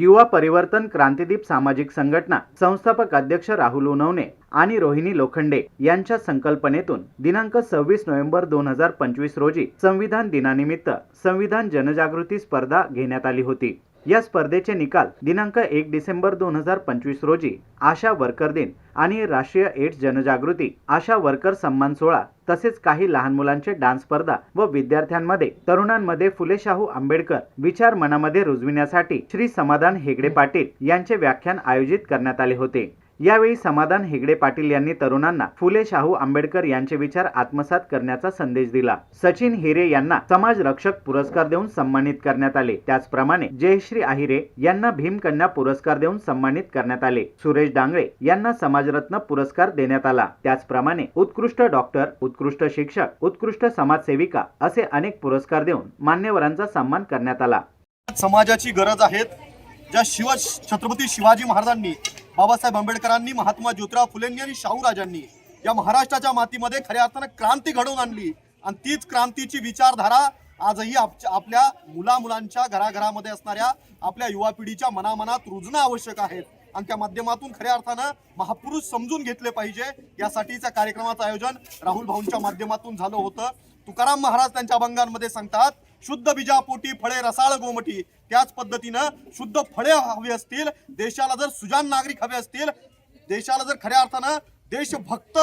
युवा परिवर्तन क्रांतीदीप सामाजिक संघटना संस्थापक अध्यक्ष राहुल उनवणे आणि रोहिणी लोखंडे यांच्या संकल्पनेतून दिनांक सव्वीस नोव्हेंबर दोन हजार पंचवीस रोजी संविधान दिनानिमित्त संविधान जनजागृती स्पर्धा घेण्यात आली होती. या स्पर्धेचे निकाल दिनांक एक डिसेंबर दोन हजार पंचवीस रोजी आशा वर्कर दिन आणि राष्ट्रीय एड्स जनजागृती आशा वर्कर सन्मान सोहळा तसेच काही लहान मुलांचे डान्स स्पर्धा व विद्यार्थ्यांमध्ये तरुणांमध्ये फुले शाहू आंबेडकर विचार मनामध्ये रुजविण्यासाठी श्री समाधान हेगडे पाटील यांचे व्याख्यान आयोजित करण्यात आले होते. यावेळी समाधान हेगडे पाटील यांनी तरुणांना फुले शाहू आंबेडकर यांचे विचार आत्मसात करण्याचा संदेश दिला. सचिन हिरे यांना समाज रक्षक पुरस्कार देऊन सन्मानित करण्यात आले. त्याचप्रमाणे जयश्री आहिरे यांना भीमकन्या पुरस्कार देऊन सन्मानित करण्यात आले. सुरेश डांगळे यांना समाजरत्न पुरस्कार देण्यात आला. त्याचप्रमाणे उत्कृष्ट डॉक्टर उत्कृष्ट शिक्षक उत्कृष्ट समाजसेविका असे अनेक पुरस्कार देऊन मान्यवरांचा सन्मान करण्यात आला. समाजाची गरज आहेत. ज्या शिव छत्रपती शिवाजी महाराजांनी बाबासाहेब आंबेडकरांनी महात्मा ज्योतिराव फुलेंनी आणि शाहूराजांनी या महाराष्ट्राच्या मातीमध्ये खऱ्या अर्थानं क्रांती घडवून आणली. आणि तीच क्रांतीची विचारधारा आजही आपल्या मुला मुलांच्या घराघरामध्ये असणाऱ्या आपल्या युवा पिढीच्या मनामनात रुजणं आवश्यक आहे आणि त्या माध्यमातून खऱ्या अर्थानं महापुरुष समजून घेतले पाहिजे. यासाठीच्या कार्यक्रमाचं आयोजन राहुल भाऊंच्या माध्यमातून झालं होतं. तुकाराम महाराज त्यांच्या अभंगांमध्ये सांगतात शुद्ध बीजापोटी फळे रसाळ गोमटी. त्याच पद्धतीनं शुद्ध फळे हवी असतील देशाला जर सुजान नागरिक हवे असतील देशाला जर खऱ्या अर्थानं देशभक्त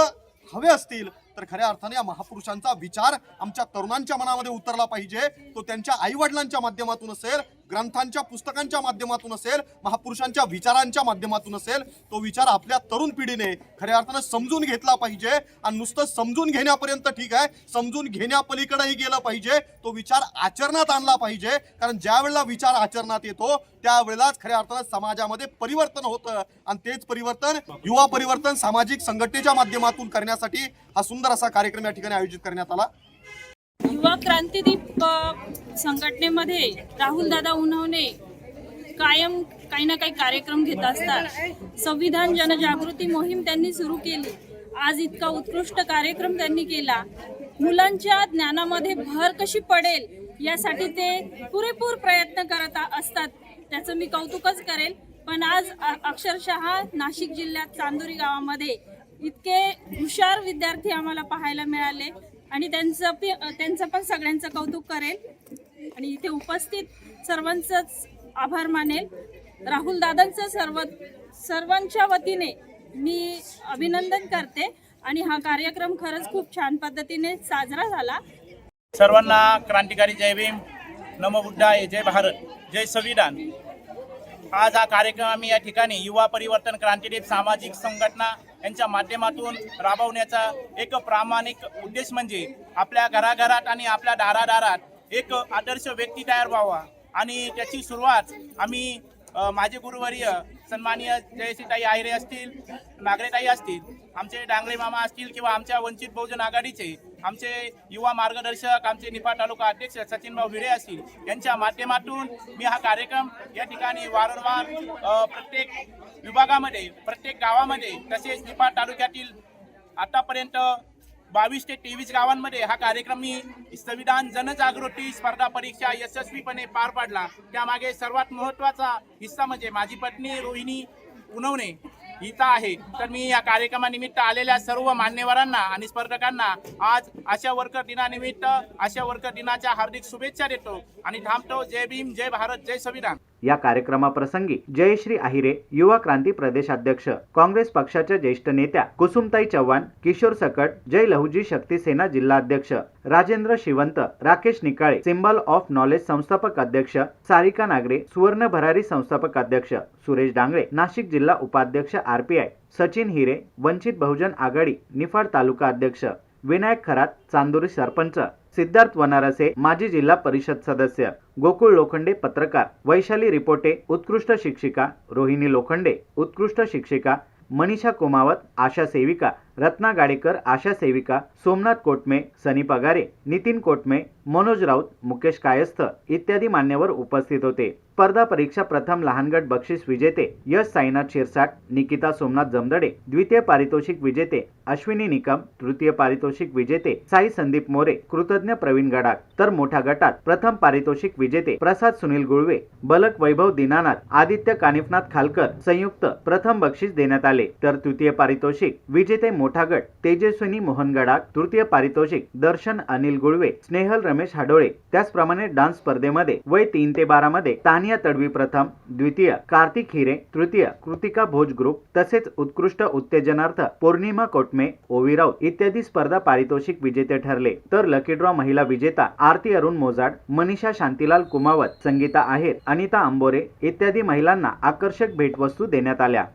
हवे असतील तर खऱ्या अर्थाने या महापुरुषांचा विचार आमच्या तरुणांच्या मनामध्ये उतरला पाहिजे. तो त्यांच्या आईवडिलांच्या माध्यमातून असेल ग्रंथांच्या पुस्तकांच्या माध्यमातून असेल महापुरुषांच्या विचारांच्या माध्यमातून असेल तो विचार आपल्या तरुण पिढीने खऱ्या अर्थानं समजून घेतला पाहिजे आणि नुसतं समजून घेण्यापर्यंत ठीक आहे समजून घेण्यापलीकडेही गेलं पाहिजे तो विचार आचरणात आणला पाहिजे कारण ज्या वेळेला विचार आचरणात येतो त्यावेळेलाच खऱ्या अर्थानं समाजामध्ये परिवर्तन होतं आणि तेच परिवर्तन युवा परिवर्तन सामाजिक संघटनेच्या माध्यमातून करण्यासाठी हा सुंदर असा कार्यक्रम या ठिकाणी आयोजित करण्यात आला. युवा क्रांतीदीप संघटनेमध्ये राहुल दादा उन्हवणे कायम काही ना काही कार्यक्रम घेत असतात. संविधान जनजागृती मोहीम त्यांनी सुरू केली. आज इतका उत्कृष्ट कार्यक्रम त्यांनी केला. मुलांच्या ज्ञानामध्ये भर कशी पडेल यासाठी ते पुरेपूर प्रयत्न करत असतात. त्याचं मी कौतुकच करेल. पण आज अक्षरशः नाशिक जिल्ह्यात चांदोरी गावामध्ये इतके हुशार विद्यार्थी आम्हाला पाहायला मिळाले. आणि त्यांचं त्यांचं पण सगळ्यांचं कौतुक करेल. आणि इथे उपस्थित सर्वांचंच आभार मानेल. राहुल दादांचं सर्व सर्वांच्या वतीने मी अभिनंदन करते. आणि हा कार्यक्रम खरंच खूप छान पद्धतीने साजरा झाला. सर्वांना क्रांतिकारी जय भीम नमो बुद्धाय जय भारत जय संविधान. आज हा कार्यक्रम आम्ही या ठिकाणी युवा परिवर्तन क्रांतिदीप सामाजिक संघटना यांच्या माध्यमातून राबवण्याचा एक प्रामाणिक उद्देश म्हणजे आपल्या घराघरात आणि आपल्या दारादारात एक आदर्श व्यक्ती तयार व्हावा. आणि त्याची सुरुवात आम्ही माझे गुरुवर्य सन्माननीय जयसीताई आहिरे असतील नागरेताई असतील आमचे डांगरे मामा असतील किंवा आमच्या वंचित बहुजन आघाडीचे आमचे युवा मार्गदर्शक आमचे निफाड तालुका अध्यक्ष सचिनभाऊ भिडे असतील यांच्या माध्यमातून मी हा कार्यक्रम या ठिकाणी वारंवार प्रत्येक विभागामध्ये प्रत्येक गावामध्ये तसेच निफाड तालुक्यातील आतापर्यंत बावीस ते तेवीस गावांमध्ये हा कार्यक्रम मी संविधान जनजागृती स्पर्धा परीक्षा यशस्वीपणे पार पाडला. त्यामागे सर्वात महत्त्वाचा हिस्सा म्हणजे माझी पत्नी रोहिणी उनवणे हिता आहे. तर मी या कार्यक्रमानिमित्त आलेल्या सर्व मान्यवरांना आणि स्पर्धकांना आज आशा वर्कर दिनानिमित्त आशा वर्कर दिनाच्या हार्दिक शुभेच्छा देतो. आणि थांबतो. जय भीम जय भारत जय संविधान. या कार्यक्रमाप्रसंगी जयश्री आहिरे युवा क्रांती प्रदेशाध्यक्ष काँग्रेस पक्षाच्या ज्येष्ठ नेत्या कुसुमताई चव्हाण किशोर सकट जय लहुजी शक्ती सेना जिल्हाध्यक्ष Rajendra Shivant Rakesh Nikale symbol of knowledge संस्थापक अध्यक्ष सारिका नागरे सुवर्ण भरारी संस्थापक अध्यक्ष सुरेश डांगळे नाशिक जिल्हा उपाध्यक्ष आरपीआय सचिन हिरे वंचित बहुजन आघाडी निफाड तालुका अध्यक्ष विनायक खरात चांदोरी सरपंच सिद्धार्थ वनारसे माजी जिल्हा परिषद सदस्य. गोकुळ लोखंडे पत्रकार. वैशाली रिपोटे उत्कृष्ट शिक्षिका. रोहिणी लोखंडे उत्कृष्ट शिक्षिका. मनीषा कुमावत आशा सेविका. रत्ना गाडेकर आशा सेविका सोमनाथ कोटमे सनी पगारे नितीन कोटमे मनोज राऊत मुकेश कायस्थ इत्यादी मान्यवर उपस्थित होते. स्पर्धा परीक्षा प्रथम लहान गट बक्षीस विजेते यश साईनाथ शिरसाट निकिता सोमनाथ जमदडे द्वितीय पारितोषिक विजेते अश्विनी निकम तृतीय पारितोषिक विजेते साई संदीप मोरे कृतज्ञ प्रवीण गडाख. तर मोठ्या गटात प्रथम पारितोषिक विजेते प्रसाद सुनील गुळवे बलक वैभव दिनानाथ आदित्य कानिफनाथ खालकर संयुक्त प्रथम बक्षीस देण्यात आले. तर तृतीय पारितोषिक विजेते मोठा गट तेजस्विनी मोहन गडाख तृतीय पारितोषिक दर्शन अनिल गुळवे स्नेहल रमेश हाडोळे त्याचप्रमाणे डान्स स्पर्धेमध्ये वय तीन ते बारा मध्ये तानिया तडवी प्रथम द्वितीय कार्तिक हिरे तृतीय कृतिका भोज ग्रुप तसेच उत्कृष्ट उत्तेजनार्थ पौर्णिमा कोटमे ओवी राऊत इत्यादी स्पर्धा पारितोषिक विजेते ठरले. तर लकी ड्रॉ महिला विजेता आरती अरुण मोजाड मनीषा शांतीलाल कुमावत संगीता आहेर अनिता अंबोरे इत्यादी महिलांना आकर्षक भेटवस्तू देण्यात आल्या.